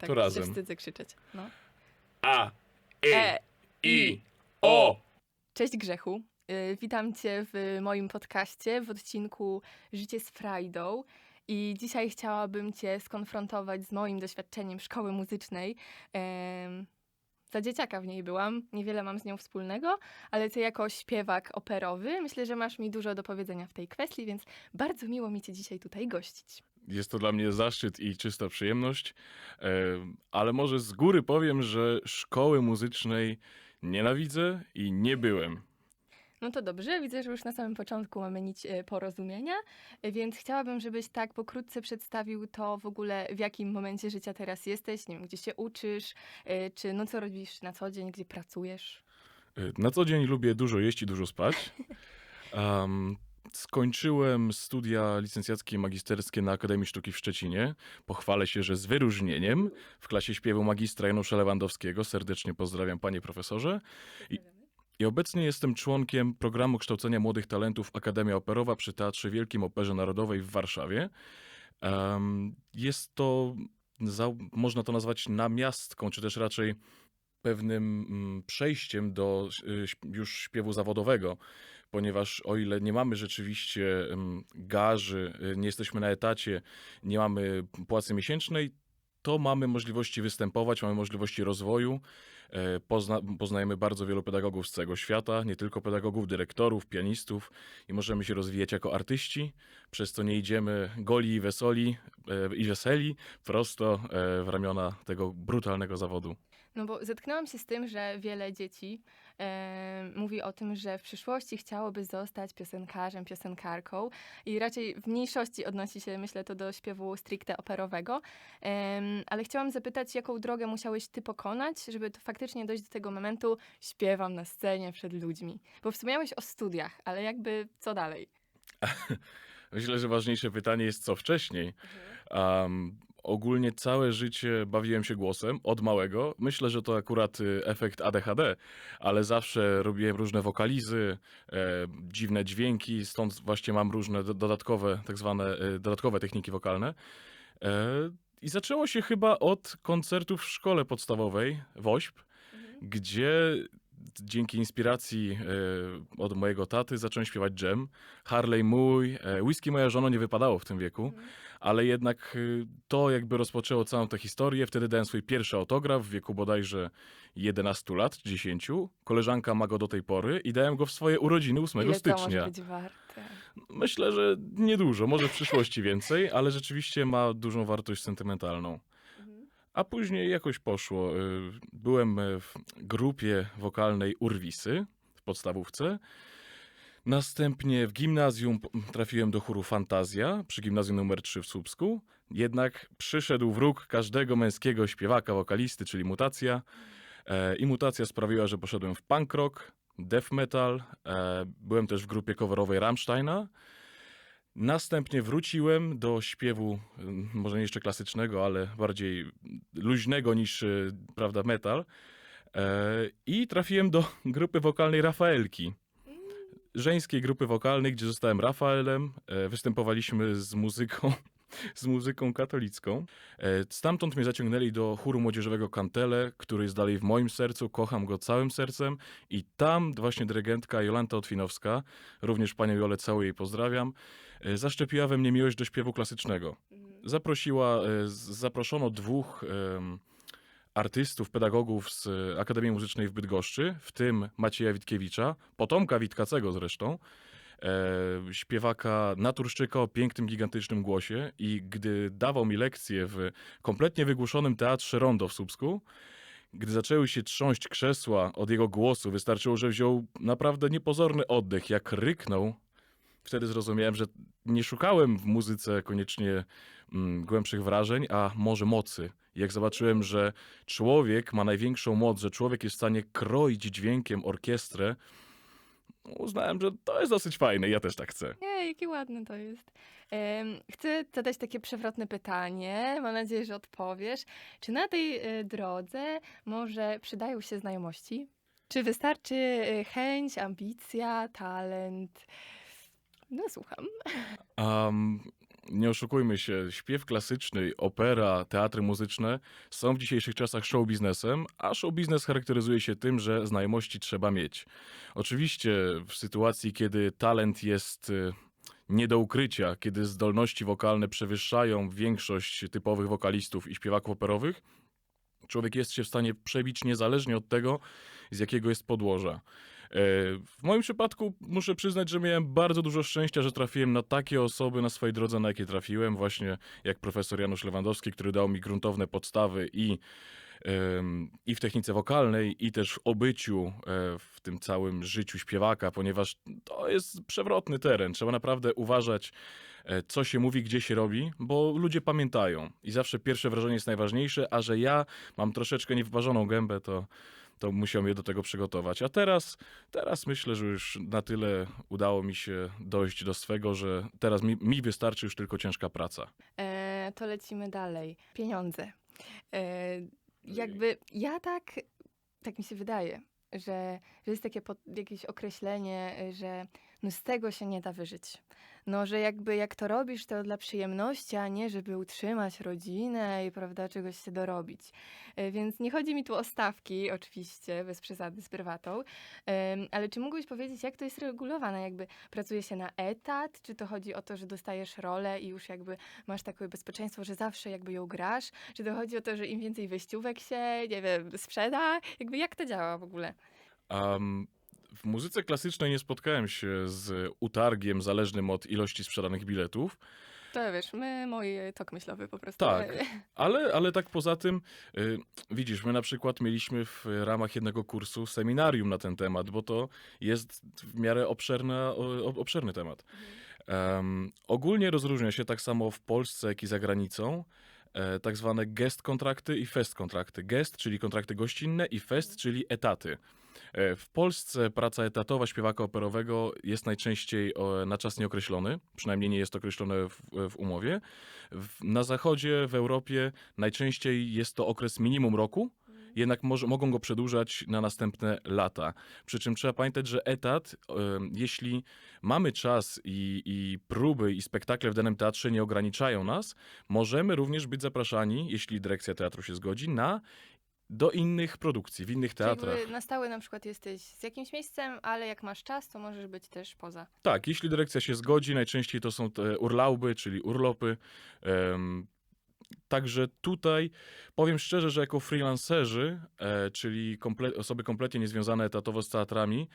tak To razem. się wstydzę krzyczeć. No. A, E, I, O. Cześć Grzechu. Y, Witam Cię w moim podcaście w odcinku Życie z Frajdą. I dzisiaj chciałabym Cię skonfrontować z moim doświadczeniem szkoły muzycznej. Za dzieciaka w niej byłam, niewiele mam z nią wspólnego, ale Ty jako śpiewak operowy, myślę, że masz mi dużo do powiedzenia w tej kwestii, więc bardzo miło mi Cię dzisiaj tutaj gościć. Jest to dla mnie zaszczyt i czysta przyjemność, e, ale może z góry powiem, że szkoły muzycznej nienawidzę i nie byłem. No to dobrze, widzę, że już na samym początku mamy nić e, porozumienia, więc chciałabym, żebyś tak pokrótce przedstawił to w ogóle, w jakim momencie życia teraz jesteś, nie wiem, gdzie się uczysz, e, czy no co robisz na co dzień, gdzie pracujesz. Na co dzień lubię dużo jeść i dużo spać. Am, skończyłem studia licencjackie i magisterskie na Akademii Sztuki w Szczecinie. Pochwalę się, że z wyróżnieniem w klasie śpiewu magistra Janusza Lewandowskiego. Serdecznie pozdrawiam, panie profesorze. I obecnie jestem członkiem programu kształcenia młodych talentów Akademia Operowa przy Teatrze Wielkim Operze Narodowej w Warszawie. Em, jest to, za, można to nazwać namiastką, czy też raczej pewnym mm, przejściem do śp- już śpiewu zawodowego, ponieważ o ile nie mamy rzeczywiście garzy, y, nie jesteśmy na etacie, nie mamy płacy miesięcznej, to mamy możliwości występować, mamy możliwości rozwoju. E, Pozna, poznajemy bardzo wielu pedagogów z całego świata, nie tylko pedagogów, dyrektorów, pianistów i możemy się rozwijać jako artyści, przez co nie idziemy goli i wesoli e, i weseli prosto e, w ramiona tego brutalnego zawodu. No bo zetknęłam się z tym, że wiele dzieci e, mówi o tym, że w przyszłości chciałoby zostać piosenkarzem, piosenkarką i raczej w mniejszości odnosi się, myślę, to do śpiewu stricte operowego. Em, ale chciałam zapytać, jaką drogę musiałeś ty pokonać, żeby to faktycznie dojść do tego momentu, śpiewam na scenie przed ludźmi. Bo wspomniałeś o studiach, ale jakby co dalej? Myślę, że ważniejsze pytanie jest, co wcześniej. Um, ogólnie całe życie bawiłem się głosem od małego. Myślę, że to akurat y, efekt ADHD, ale zawsze robiłem różne wokalizy, e, dziwne dźwięki, stąd właśnie mam różne do, dodatkowe, tak zwane e, dodatkowe techniki wokalne. E, I zaczęło się chyba od koncertów w szkole podstawowej WOŚP, gdzie dzięki inspiracji e, od mojego taty zacząłem śpiewać dżem. Harley mój, e, whisky moja żona nie wypadało w tym wieku, ale jednak e, to jakby rozpoczęło całą tę historię. Wtedy dałem swój pierwszy autograf w wieku bodajże 11 lat, 10. Koleżanka ma go do tej pory i dałem go w swoje urodziny 8 Ile to stycznia. może być warte? Myślę, że niedużo, może w przyszłości więcej, ale rzeczywiście ma dużą wartość sentymentalną. A później jakoś poszło. Y, Byłem y, w grupie wokalnej Urwisy w podstawówce. Następnie w gimnazjum trafiłem do chóru Fantazja przy gimnazjum numer 3 w Słupsku. Jednak przyszedł wróg każdego męskiego śpiewaka, wokalisty, czyli mutacja. E, I mutacja sprawiła, że poszedłem w punk rock, death metal. E, byłem też w grupie coverowej Rammsteina. Następnie wróciłem do śpiewu, ym, może nie jeszcze klasycznego, ale bardziej luźnego niż y, prawda, metal. E, I trafiłem do grupy wokalnej Rafaelki. Żeńskiej grupy wokalnej, gdzie zostałem Rafaelem. E, Występowaliśmy z muzyką, z muzyką katolicką. E, Stamtąd mnie zaciągnęli do chóru młodzieżowego Kantele, który jest dalej w moim sercu. Kocham go całym sercem. I tam właśnie dyrygentka Jolanta Otwinowska, również panią Jolę cały jej pozdrawiam, e, zaszczepiła we mnie miłość do śpiewu klasycznego. Zaprosiła, e, z- zaproszono dwóch em, artystów, pedagogów z e, Akademii Muzycznej w Bydgoszczy, w tym Macieja Witkiewicza, potomka Witkacego zresztą, e, śpiewaka naturszczyka o pięknym, gigantycznym głosie i gdy dawał mi lekcję w kompletnie wygłuszonym teatrze Rondo w Słupsku, gdy zaczęły się trząść krzesła od jego głosu, wystarczyło, że wziął naprawdę niepozorny oddech, jak ryknął. Wtedy zrozumiałem, że nie szukałem w muzyce koniecznie mm, głębszych wrażeń, a może mocy. Jak zobaczyłem, że człowiek ma największą moc, że człowiek jest w stanie kroić dźwiękiem orkiestrę, uznałem, że to jest dosyć fajne i ja też tak chcę. Nie, jakie ładne to jest. Em, chcę zadać takie przewrotne pytanie. Mam nadzieję, że odpowiesz. Czy na tej e, drodze może przydają się znajomości? Czy wystarczy e, chęć, ambicja, talent? No, słucham. Um, nie oszukujmy się, śpiew klasyczny, opera, teatry muzyczne są w dzisiejszych czasach show biznesem, a show biznes charakteryzuje się tym, że znajomości trzeba mieć. Oczywiście w sytuacji, kiedy talent jest y, nie do ukrycia, kiedy zdolności wokalne przewyższają większość typowych wokalistów i śpiewaków operowych, człowiek jest się w stanie przebić niezależnie od tego, z jakiego jest podłoża. E, W moim przypadku muszę przyznać, że miałem bardzo dużo szczęścia, że trafiłem na takie osoby na swojej drodze, na jakie trafiłem, właśnie jak profesor Janusz Lewandowski, który dał mi gruntowne podstawy i, i w technice wokalnej, i też w obyciu e, w tym całym życiu śpiewaka, ponieważ to jest przewrotny teren. Trzeba naprawdę uważać, e, co się mówi, gdzie się robi, bo ludzie pamiętają. I zawsze pierwsze wrażenie jest najważniejsze, a że ja mam troszeczkę niewyważoną gębę, to, to musiał mnie do tego przygotować. A teraz, teraz myślę, że już na tyle udało mi się dojść do swego, że teraz mi, mi wystarczy już tylko ciężka praca. E, to lecimy dalej. Pieniądze. E, jakby ja tak, tak mi się wydaje, że, że jest takie pod, jakieś określenie, że no z tego się nie da wyżyć. No, że jakby jak to robisz, to dla przyjemności, a nie żeby utrzymać rodzinę i prawda, czegoś się dorobić. E, Więc nie chodzi mi tu o stawki, oczywiście, bez przesady z prywatą, ale czy mógłbyś powiedzieć, jak to jest regulowane? Jakby pracuje się na etat, czy to chodzi o to, że dostajesz rolę i już jakby masz takie bezpieczeństwo, że zawsze jakby ją grasz? Czy to chodzi o to, że im więcej wyjściówek się, nie wiem, sprzeda? Jakby jak to działa w ogóle? Um, w muzyce klasycznej nie spotkałem się z utargiem zależnym od ilości sprzedanych biletów, To wiesz, my, mój tok myślowy po prostu. Tak. ale, ale tak poza tym, y, widzisz, my na przykład mieliśmy w ramach jednego kursu seminarium na ten temat, bo to jest w miarę obszerna, o, obszerny temat. Em, ogólnie rozróżnia się tak samo w Polsce, jak i za granicą. E, tak zwane guest kontrakty i fest kontrakty. Guest, czyli kontrakty gościnne i fest, czyli etaty. E, W Polsce praca etatowa śpiewaka operowego jest najczęściej na czas nieokreślony, przynajmniej nie jest określone w, w umowie. Na zachodzie, w Europie najczęściej jest to okres minimum roku, jednak może, mogą go przedłużać na następne lata. Przy czym trzeba pamiętać, że etat, jeśli mamy czas i, i próby i spektakle w danym teatrze nie ograniczają nas, możemy również być zapraszani, jeśli dyrekcja teatru się zgodzi, na do innych produkcji, w innych Czyli teatrach. jakby na stałe na przykład jesteś z jakimś miejscem, ale jak masz czas, to możesz być też poza. Tak, jeśli dyrekcja się zgodzi, najczęściej to są te urlauby, czyli urlopy. Em, Także tutaj powiem szczerze, że jako freelancerzy, e, czyli komple- osoby kompletnie niezwiązane etatowo z teatrami,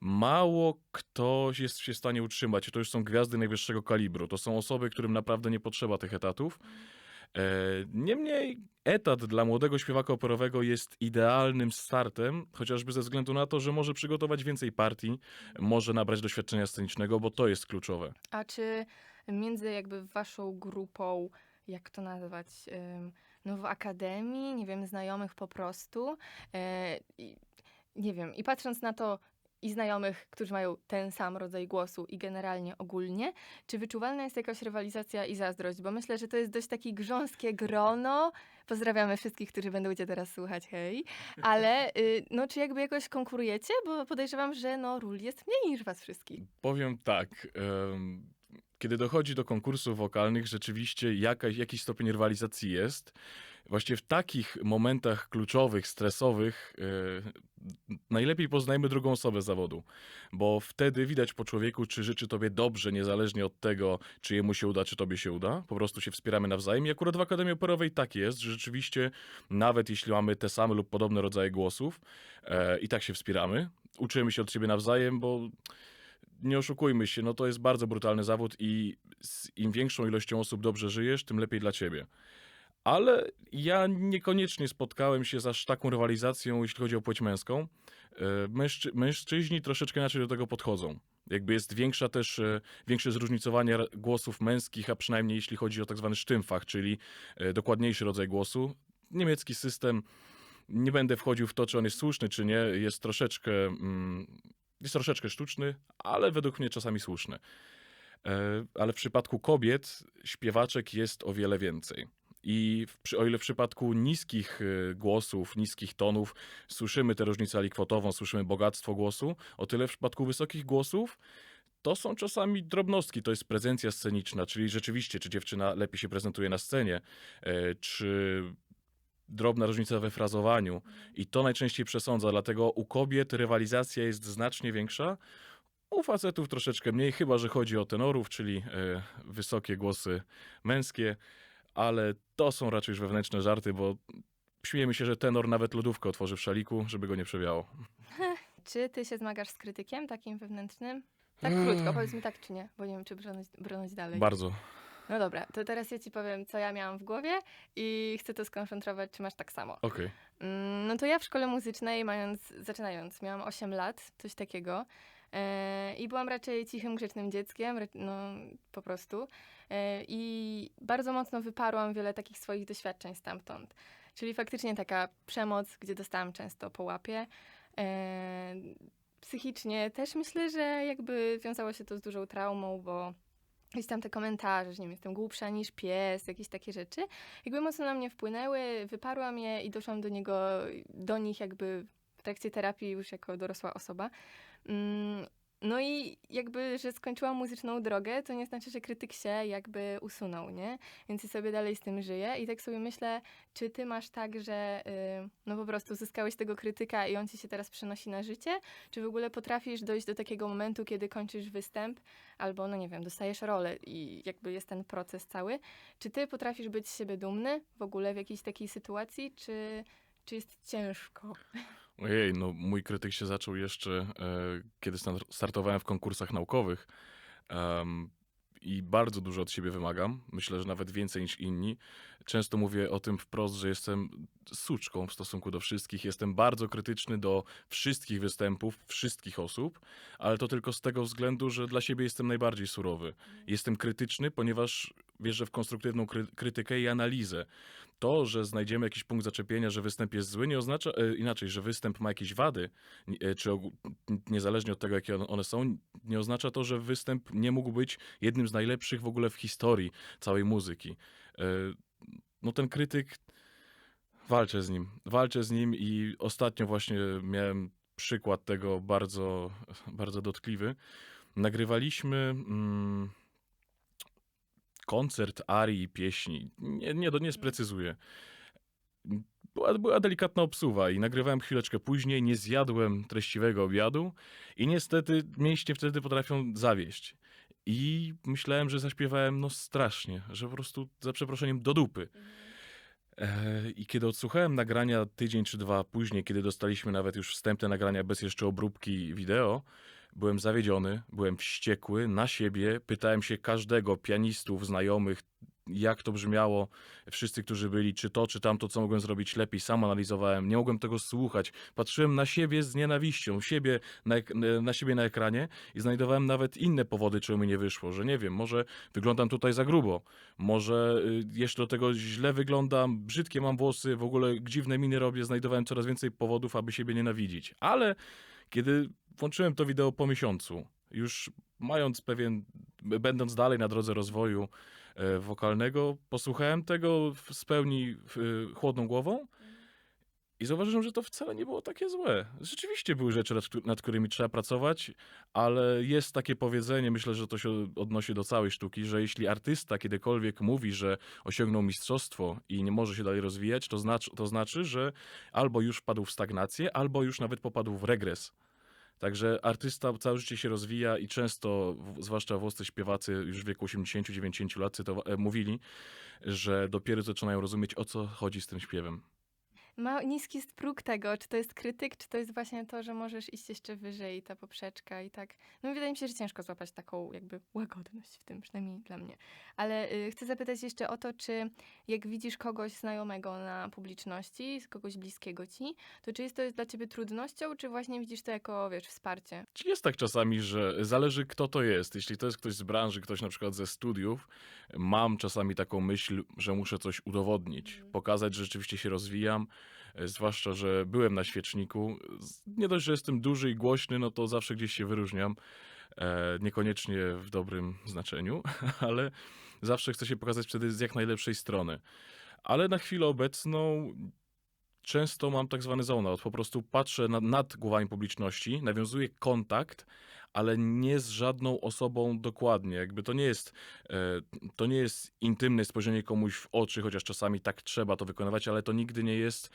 mało ktoś jest się w stanie utrzymać. To już są gwiazdy najwyższego kalibru. To są osoby, którym naprawdę nie potrzeba tych etatów. E, Niemniej etat dla młodego śpiewaka operowego jest idealnym startem, chociażby ze względu na to, że może przygotować więcej partii, może nabrać doświadczenia scenicznego, bo to jest kluczowe. A czy między jakby waszą grupą, jak to nazwać, no w akademii, nie wiem, znajomych po prostu, e, nie wiem, i patrząc na to i znajomych, którzy mają ten sam rodzaj głosu i generalnie ogólnie, czy wyczuwalna jest jakaś rywalizacja i zazdrość? Bo myślę, że to jest dość takie grząskie grono. Pozdrawiamy wszystkich, którzy będą cię teraz słuchać, hej. Ale y, no, czy jakby jakoś konkurujecie? Bo podejrzewam, że no, ról jest mniej niż was wszystkich. Powiem tak. em, Kiedy dochodzi do konkursów wokalnych, rzeczywiście jakaś, jakiś stopień rywalizacji jest. Właśnie w takich momentach kluczowych, stresowych, e, najlepiej poznajmy drugą osobę zawodu, bo wtedy widać po człowieku, czy życzy tobie dobrze, niezależnie od tego, czy jemu się uda, czy tobie się uda. Po prostu się wspieramy nawzajem. I akurat w Akademii Operowej tak jest, że rzeczywiście, nawet jeśli mamy te same lub podobne rodzaje głosów, e, i tak się wspieramy. Uczymy się od siebie nawzajem, bo nie oszukujmy się, no to jest bardzo brutalny zawód i im większą ilością osób dobrze żyjesz, tym lepiej dla ciebie. Ale ja niekoniecznie spotkałem się z aż taką rywalizacją, jeśli chodzi o płeć męską. E, Mężczy- mężczyźni troszeczkę inaczej do tego podchodzą. Jakby jest większa też, e, większe zróżnicowanie głosów męskich, a przynajmniej jeśli chodzi o tak zwany sztymfach, czyli e, dokładniejszy rodzaj głosu. Niemiecki system, nie będę wchodził w to, czy on jest słuszny, czy nie, jest troszeczkę, mm, jest troszeczkę sztuczny, ale według mnie czasami słuszny. E, Ale w przypadku kobiet śpiewaczek jest o wiele więcej. I o ile w przypadku niskich e, głosów, niskich tonów słyszymy tę różnicę alikwotową, słyszymy bogactwo głosu, o tyle w przypadku wysokich głosów to są czasami drobnostki, to jest prezencja sceniczna, czyli rzeczywiście, czy dziewczyna lepiej się prezentuje na scenie, e, czy drobna różnica we frazowaniu. I to najczęściej przesądza, dlatego u kobiet rywalizacja jest znacznie większa, u facetów troszeczkę mniej, chyba że chodzi o tenorów, czyli e, wysokie głosy męskie, ale to są raczej już wewnętrzne żarty, bo śmiejemy się, że tenor nawet lodówkę otworzy w szaliku, żeby go nie przewiało. Czy ty się zmagasz z krytykiem takim wewnętrznym? Tak krótko, powiedz mi tak czy nie, bo nie wiem, czy brnąć, brnąć dalej. Bardzo. No dobra, to teraz ja ci powiem, co ja miałam w głowie i chcę to skonfrontować, czy masz tak samo. Okej. Mm, No to ja w szkole muzycznej, mając, zaczynając, miałam 8 lat, coś takiego. E, I byłam raczej cichym, grzecznym dzieckiem, ra- no po prostu. E, I bardzo mocno wyparłam wiele takich swoich doświadczeń stamtąd. Czyli faktycznie taka przemoc, gdzie dostałam często po łapie. E, psychicznie też myślę, że jakby wiązało się to z dużą traumą, bo gdzieś tam te komentarze, że nie wiem, jestem głupsza niż pies, jakieś takie rzeczy, jakby mocno na mnie wpłynęły, wyparłam je i doszłam do niego, do nich jakby w trakcie terapii już jako dorosła osoba. No i jakby, że skończyłam muzyczną drogę, to nie znaczy, że krytyk się jakby usunął, nie? Więc sobie dalej z tym żyję i tak sobie myślę, czy ty masz tak, że y, no po prostu zyskałeś tego krytyka i on ci się teraz przenosi na życie, czy w ogóle potrafisz dojść do takiego momentu, kiedy kończysz występ, albo no nie wiem, dostajesz rolę i jakby jest ten proces cały. Czy ty potrafisz być z siebie dumny w ogóle w jakiejś takiej sytuacji, czy, czy jest ciężko? Ojej, no mój krytyk się zaczął jeszcze, e, kiedy star- startowałem w konkursach naukowych. Em, I bardzo dużo od siebie wymagam. Myślę, że nawet więcej niż inni. Często mówię o tym wprost, że jestem suczką w stosunku do wszystkich. Jestem bardzo krytyczny do wszystkich występów, wszystkich osób, ale to tylko z tego względu, że dla siebie jestem najbardziej surowy. Jestem krytyczny, ponieważ wierzę w konstruktywną kry- krytykę i analizę. To, że znajdziemy jakiś punkt zaczepienia, że występ jest zły, nie oznacza e, inaczej, że występ ma jakieś wady, e, czy niezależnie od tego, jakie one są, nie oznacza to, że występ nie mógł być jednym z najlepszych w ogóle w historii całej muzyki. E, No ten krytyk, walczę z nim, walczę z nim i ostatnio właśnie miałem przykład tego bardzo, bardzo dotkliwy. Nagrywaliśmy mm, koncert arii i pieśni. Nie, nie, nie sprecyzuję. Była, była delikatna obsuwa i nagrywałem chwileczkę później, nie zjadłem treściwego obiadu i niestety mięśnie wtedy potrafią zawieść. I myślałem, że zaśpiewałem no strasznie, że po prostu za przeproszeniem do dupy. E, I kiedy odsłuchałem nagrania tydzień czy dwa później, kiedy dostaliśmy nawet już wstępne nagrania bez jeszcze obróbki wideo, byłem zawiedziony, byłem wściekły na siebie. Pytałem się każdego, pianistów, znajomych, jak to brzmiało, wszyscy, którzy byli, czy to, czy tamto, co mogłem zrobić lepiej. Sam analizowałem, nie mogłem tego słuchać. Patrzyłem na siebie z nienawiścią, siebie na, ek- na siebie na ekranie i znajdowałem nawet inne powody, czemu mi nie wyszło, że nie wiem, może wyglądam tutaj za grubo, może y, jeszcze do tego źle wyglądam, brzydkie mam włosy, w ogóle dziwne miny robię, znajdowałem coraz więcej powodów, aby siebie nienawidzić. Ale kiedy włączyłem to wideo po miesiącu, już mając pewien, będąc dalej na drodze rozwoju e, wokalnego, posłuchałem tego w- pełni w- chłodną głową i zauważyłem, że to wcale nie było takie złe. Rzeczywiście były rzeczy, nad którymi trzeba pracować, ale jest takie powiedzenie, myślę, że to się odnosi do całej sztuki, że jeśli artysta kiedykolwiek mówi, że osiągnął mistrzostwo i nie może się dalej rozwijać, to znaczy, to znaczy że albo już wpadł w stagnację, albo już nawet popadł w regres. Także artysta całe życie się rozwija i często, zwłaszcza włoscy śpiewacy już w wieku 80-90 lat cytowa- e, mówili, że dopiero zaczynają rozumieć, o co chodzi z tym śpiewem. Ma niski jest próg tego, czy to jest krytyk, czy to jest właśnie to, że możesz iść jeszcze wyżej, ta poprzeczka i tak. No wydaje mi się, że ciężko złapać taką jakby łagodność w tym, przynajmniej dla mnie. Ale y, chcę zapytać jeszcze o to, czy jak widzisz kogoś znajomego na publiczności, kogoś bliskiego ci, to czy jest to dla ciebie trudnością, czy właśnie widzisz to jako, wiesz, wsparcie? Czy Jest tak czasami, że zależy kto to jest. Jeśli to jest ktoś z branży, ktoś na przykład ze studiów, mam czasami taką myśl, że muszę coś udowodnić, pokazać, że rzeczywiście się rozwijam, zwłaszcza, że byłem na świeczniku. Nie dość, że jestem duży i głośny, no to zawsze gdzieś się wyróżniam. E, niekoniecznie w dobrym znaczeniu, ale zawsze chcę się pokazać wtedy z jak najlepszej strony. Ale na chwilę obecną często mam tak zwany zone out. Po prostu patrzę na, nad głowami publiczności, nawiązuję kontakt, ale nie z żadną osobą dokładnie. Jakby to nie jest, e, to nie jest intymne spojrzenie komuś w oczy, chociaż czasami tak trzeba to wykonywać, ale to nigdy nie jest.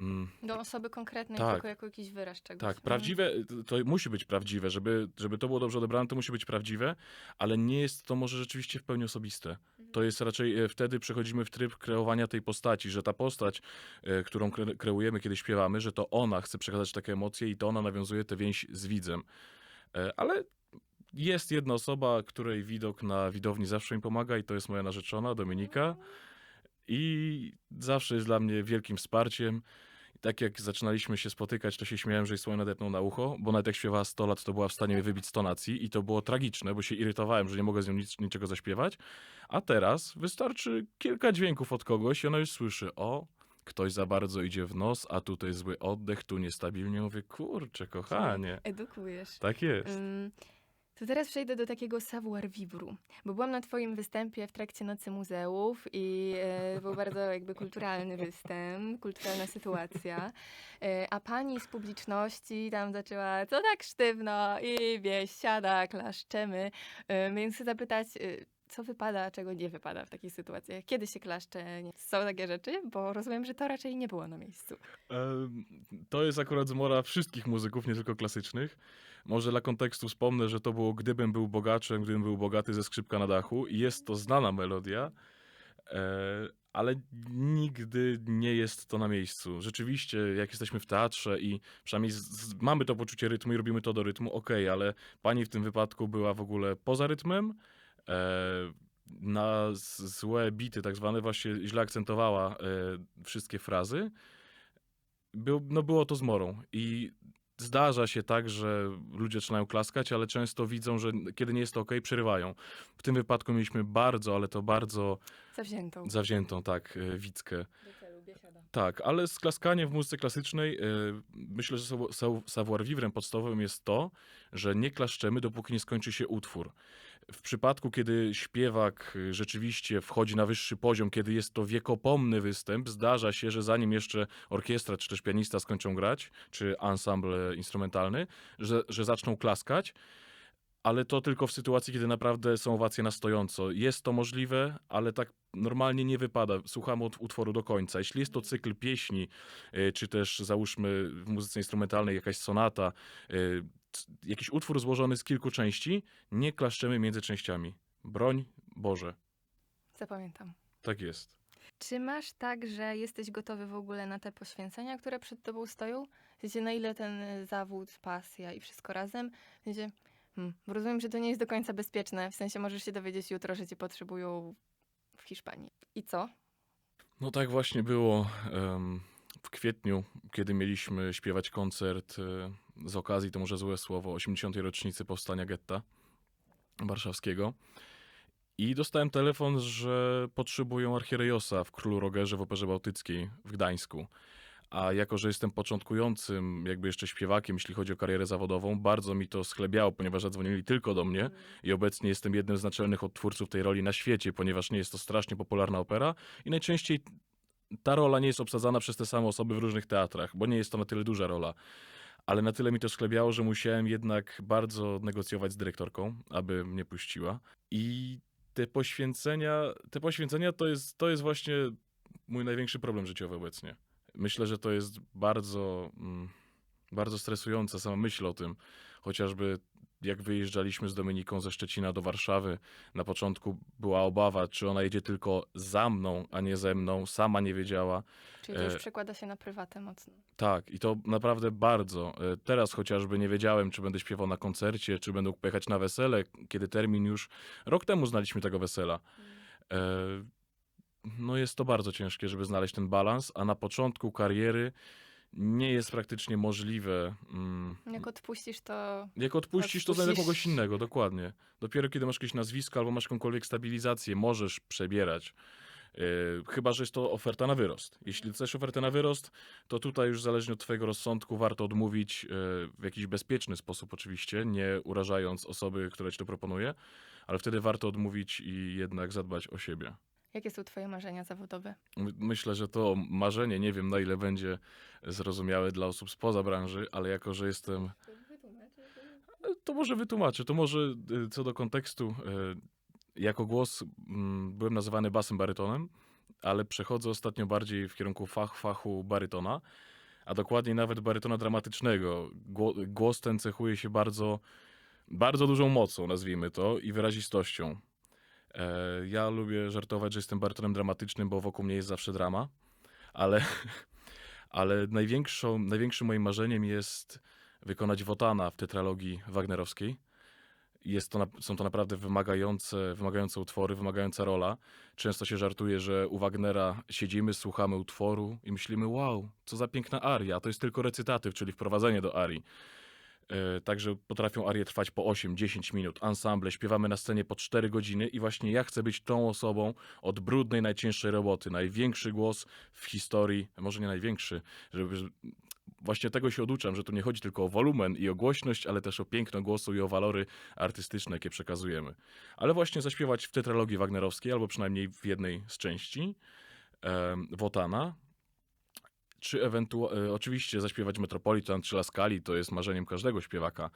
Mm, Do osoby konkretnej, Tak. tylko jako jakiś wyraz czegoś. tak, Mhm. prawdziwe, to musi być prawdziwe, żeby, żeby to było dobrze odebrane, to musi być prawdziwe, ale nie jest to może rzeczywiście w pełni osobiste. To jest raczej, e, wtedy przechodzimy w tryb kreowania tej postaci, że ta postać, e, którą kre, kreujemy, kiedy śpiewamy, że to ona chce przekazać takie emocje i to ona nawiązuje tę więź z widzem. E, Ale jest jedna osoba, której widok na widowni zawsze mi pomaga i to jest moja narzeczona, Dominika. I zawsze jest dla mnie wielkim wsparciem. I tak jak zaczynaliśmy się spotykać, to się śmiałem, że jej słoń nadepnął na ucho, bo nawet jak śpiewała 100 lat, to była w stanie wybić z tonacji i to było tragiczne, bo się irytowałem, że nie mogę z nią nic, niczego zaśpiewać. A teraz wystarczy kilka dźwięków od kogoś i ona już słyszy, o, ktoś za bardzo idzie w nos, a tutaj zły oddech, tu niestabilnie. Mówię, kurczę, kochanie. Edukujesz. Tak jest. Ym, To teraz przejdę do takiego savoir vivre, bo byłam na twoim występie w trakcie Nocy Muzeów i e, był bardzo jakby kulturalny występ, kulturalna sytuacja, e, a pani z publiczności tam zaczęła, co tak sztywno i wieś, siada, klaszczemy, e, więc chcę zapytać, e, co wypada, a czego nie wypada w takich sytuacjach? Kiedy się klaszcze? Nie- Są takie rzeczy? Bo rozumiem, że to raczej nie było na miejscu. To jest akurat zmora wszystkich muzyków, nie tylko klasycznych. Może dla kontekstu wspomnę, że to było Gdybym był bogaczem, gdybym był bogaty ze skrzypka na dachu jest to znana melodia, e, ale nigdy nie jest to na miejscu. Rzeczywiście, jak jesteśmy w teatrze i przynajmniej mamy to poczucie rytmu i robimy to do rytmu, okej, ale pani w tym wypadku była w ogóle poza rytmem, e, na złe bity tak zwane właśnie źle akcentowała e, wszystkie frazy był, no było to zmorą i zdarza się tak, że ludzie zaczynają klaskać, ale często widzą, że kiedy nie jest to ok, przerywają. W tym wypadku mieliśmy bardzo, ale to bardzo Zawziętą. zawziętą, tak, e, Wickę. Tak, ale z klaskaniem w muzyce klasycznej e, myślę, że savoir vivre podstawowym jest to, że nie klaszczemy, dopóki nie skończy się utwór. W przypadku, kiedy śpiewak y, rzeczywiście wchodzi na wyższy poziom, kiedy jest to wiekopomny występ, zdarza się, że zanim jeszcze orkiestra czy też pianista skończą grać, czy ensemble instrumentalny, że, że zaczną klaskać, ale to tylko w sytuacji, kiedy naprawdę są owacje na stojąco. Jest to możliwe, ale tak normalnie nie wypada. Słuchamy ut- utworu do końca. Jeśli jest to cykl pieśni, y, czy też załóżmy w muzyce instrumentalnej jakaś sonata, y, jakiś utwór złożony z kilku części, nie klaszczemy między częściami. Broń Boże. Zapamiętam. Tak jest. Czy masz tak, że jesteś gotowy w ogóle na te poświęcenia, które przed tobą stoją? W sensie, na ile ten y, zawód, pasja i wszystko razem? W sensie, hmm, rozumiem, że to nie jest do końca bezpieczne. W sensie, możesz się dowiedzieć jutro, że cię potrzebują w Hiszpanii. I co? No tak właśnie było em, w kwietniu, kiedy mieliśmy śpiewać koncert e, z okazji, to może złe słowo, 80. rocznicy powstania getta warszawskiego. I dostałem telefon, że potrzebują archierejosa w Królu Rogerze w Operze Bałtyckiej w Gdańsku. A jako, że jestem początkującym, jakby jeszcze śpiewakiem, jeśli chodzi o karierę zawodową, bardzo mi to schlebiało, ponieważ zadzwonili tylko do mnie i obecnie jestem jednym z naczelnych odtwórców tej roli na świecie, ponieważ nie jest to strasznie popularna opera i najczęściej ta rola nie jest obsadzana przez te same osoby w różnych teatrach, bo nie jest to na tyle duża rola. Ale na tyle mi to schlebiało, że musiałem jednak bardzo negocjować z dyrektorką, aby mnie puściła. I te poświęcenia, te poświęcenia to jest, to jest właśnie mój największy problem życiowy obecnie. Myślę, że to jest bardzo, mm, bardzo stresujące sama myśl o tym. Chociażby jak wyjeżdżaliśmy z Dominiką ze Szczecina do Warszawy, na początku była obawa, czy ona jedzie tylko za mną, a nie ze mną. Sama nie wiedziała. Czyli to już E, przekłada się na prywatę mocno. Tak, i to naprawdę bardzo. E, Teraz chociażby nie wiedziałem, czy będę śpiewał na koncercie, czy będę pojechać na wesele, kiedy termin już. Rok temu znaliśmy tego wesela. E, No jest to bardzo ciężkie, żeby znaleźć ten balans, a na początku kariery nie jest praktycznie możliwe. mm, Jak odpuścisz, to Jak odpuścisz, to znajdę kogoś innego, dokładnie. Dopiero kiedy masz jakieś nazwisko albo masz jakąkolwiek stabilizację, możesz przebierać. Yy, chyba, że jest to oferta na wyrost. Jeśli chcesz ofertę na wyrost, to tutaj już zależnie od Twojego rozsądku warto odmówić yy, w jakiś bezpieczny sposób, oczywiście, nie urażając osoby, która Ci to proponuje, ale wtedy warto odmówić i jednak zadbać o siebie. Jakie są twoje marzenia zawodowe? My- Myślę, że to marzenie, nie wiem na ile będzie zrozumiałe dla osób spoza branży, ale jako, że jestem To może wytłumaczę. To może y, co do kontekstu. y, Jako głos mm, byłem nazywany basem barytonem, ale przechodzę ostatnio bardziej w kierunku fach, fachu barytona, a dokładniej nawet barytona dramatycznego. Gło- Głos ten cechuje się bardzo, bardzo dużą mocą, nazwijmy to, i wyrazistością. E, Ja lubię żartować, że jestem barytonem dramatycznym, bo wokół mnie jest zawsze drama, ale, ale największą, największym moim marzeniem jest wykonać Wotana w tetralogii wagnerowskiej. Jest to, są to naprawdę wymagające, wymagające utwory, wymagająca rola. Często się żartuje, że u Wagnera siedzimy, słuchamy utworu i myślimy, wow, co za piękna aria. To jest tylko recytatyw, czyli wprowadzenie do arii. E, Także potrafią arie trwać po 8-10 minut. Ensemble śpiewamy na scenie po 4 godziny i właśnie ja chcę być tą osobą od brudnej, najcięższej roboty. Największy głos w historii, może nie największy, żeby właśnie tego się oduczam, że tu nie chodzi tylko o wolumen i o głośność, ale też o piękno głosu i o walory artystyczne, jakie przekazujemy. Ale właśnie zaśpiewać w tetralogii wagnerowskiej, albo przynajmniej w jednej z części em, Wotana, czy ewentualnie, oczywiście zaśpiewać Metropolitan czy Laskali, to jest marzeniem każdego śpiewaka,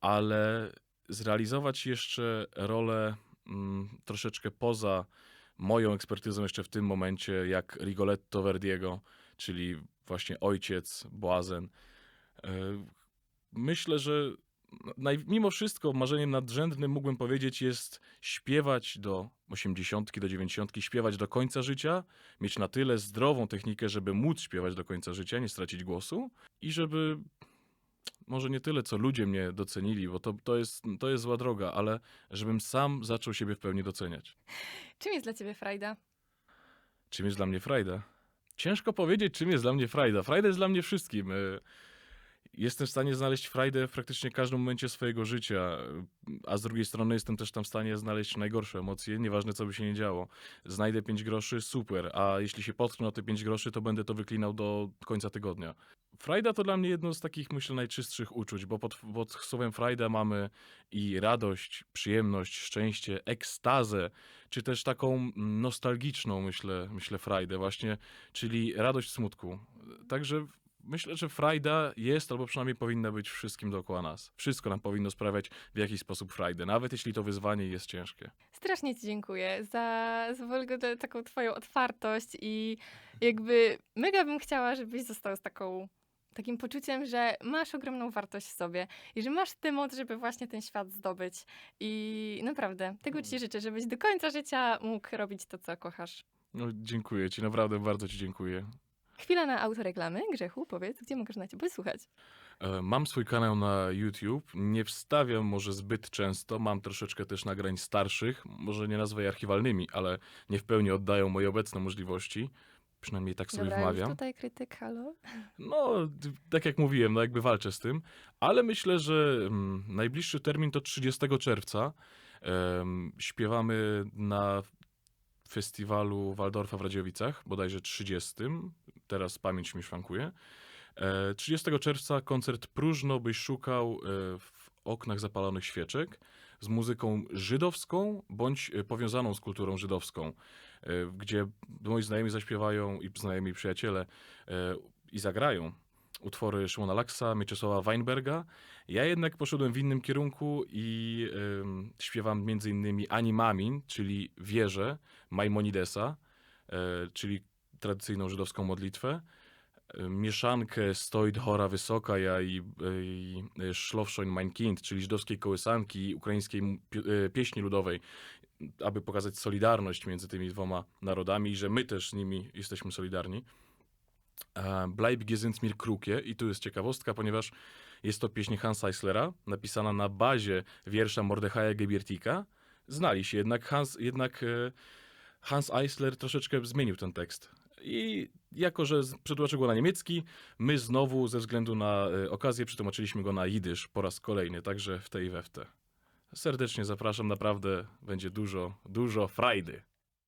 ale zrealizować jeszcze rolę mm, troszeczkę poza moją ekspertyzą jeszcze w tym momencie, jak Rigoletto Verdiego, czyli właśnie ojciec, błazen. E, Myślę, że mimo wszystko marzeniem nadrzędnym mógłbym powiedzieć jest śpiewać do 80, do 90, śpiewać do końca życia, mieć na tyle zdrową technikę, żeby móc śpiewać do końca życia, nie stracić głosu i żeby może nie tyle, co ludzie mnie docenili, bo to, to, jest, to jest zła droga, ale żebym sam zaczął siebie w pełni doceniać. Czym jest dla ciebie frajda? Czym jest dla mnie frajda? Ciężko powiedzieć, czym jest dla mnie frajda. Frajda jest dla mnie wszystkim. Jestem w stanie znaleźć frajdę w praktycznie każdym momencie swojego życia, a z drugiej strony jestem też tam w stanie znaleźć najgorsze emocje, nieważne co by się nie działo. Znajdę 5 groszy, super, a jeśli się potknę o te 5 groszy, to będę to wyklinał do końca tygodnia. Frajda to dla mnie jedno z takich, myślę, najczystszych uczuć, bo pod, pod słowem frajda mamy i radość, przyjemność, szczęście, ekstazę, czy też taką nostalgiczną, myślę, myślę, frajdę właśnie, czyli radość smutku. Także myślę, że frajda jest, albo przynajmniej powinna być wszystkim dookoła nas. Wszystko nam powinno sprawiać w jakiś sposób frajdę, nawet jeśli to wyzwanie jest ciężkie. Strasznie ci dziękuję za, za w ogóle taką twoją otwartość i jakby mega bym chciała, żebyś został z taką takim poczuciem, że masz ogromną wartość w sobie i że masz tę moc, żeby właśnie ten świat zdobyć. I naprawdę, tego ci życzę, żebyś do końca życia mógł robić to, co kochasz. No, dziękuję ci, naprawdę bardzo ci dziękuję. Chwila na autoreklamy. Grzechu, powiedz, gdzie możesz na ciebie posłuchać? E, Mam swój kanał na YouTube. Nie wstawiam może zbyt często. Mam troszeczkę też nagrań starszych. Może nie nazwę je archiwalnymi, ale nie w pełni oddają moje obecne możliwości. Przynajmniej tak sobie Dobra, już wmawiam. tutaj krytyk, halo? No, tak jak mówiłem, no jakby walczę z tym, ale myślę, że mm, najbliższy termin to 30 czerwca. Em, śpiewamy na festiwalu Waldorfa w Radziowicach, bodajże 30. Teraz pamięć mi szwankuje. E, 30 czerwca koncert Próżno byś szukał e, w oknach zapalonych świeczek z muzyką żydowską bądź e, powiązaną z kulturą żydowską, e, gdzie moi znajomi zaśpiewają i znajomi przyjaciele e, i zagrają utwory Szymona Laksa, Mieczysława Weinberga. Ja jednak poszedłem w innym kierunku i em, śpiewam między innymi Animamin, czyli wierzę Maimonidesa, e, czyli tradycyjną żydowską modlitwę. E, Mieszankę Stoid Hora Wysoka ja i, e, i e, Szlowszoń Mein Kind, czyli żydowskiej kołysanki ukraińskiej pieśni ludowej, aby pokazać solidarność między tymi dwoma narodami i że my też z nimi jesteśmy solidarni. E, Bleib gesund mir Krukie i tu jest ciekawostka, ponieważ jest to pieśń Hansa Eislera, napisana na bazie wiersza Mordechaja Gebiertika. Znali się, jednak Hans, jednak e, Hans Eisler troszeczkę zmienił ten tekst. I jako, że przetłumaczył go na niemiecki, my znowu ze względu na e, okazję przetłumaczyliśmy go na jidysz po raz kolejny, także w tej i. Serdecznie zapraszam, naprawdę będzie dużo, dużo frajdy.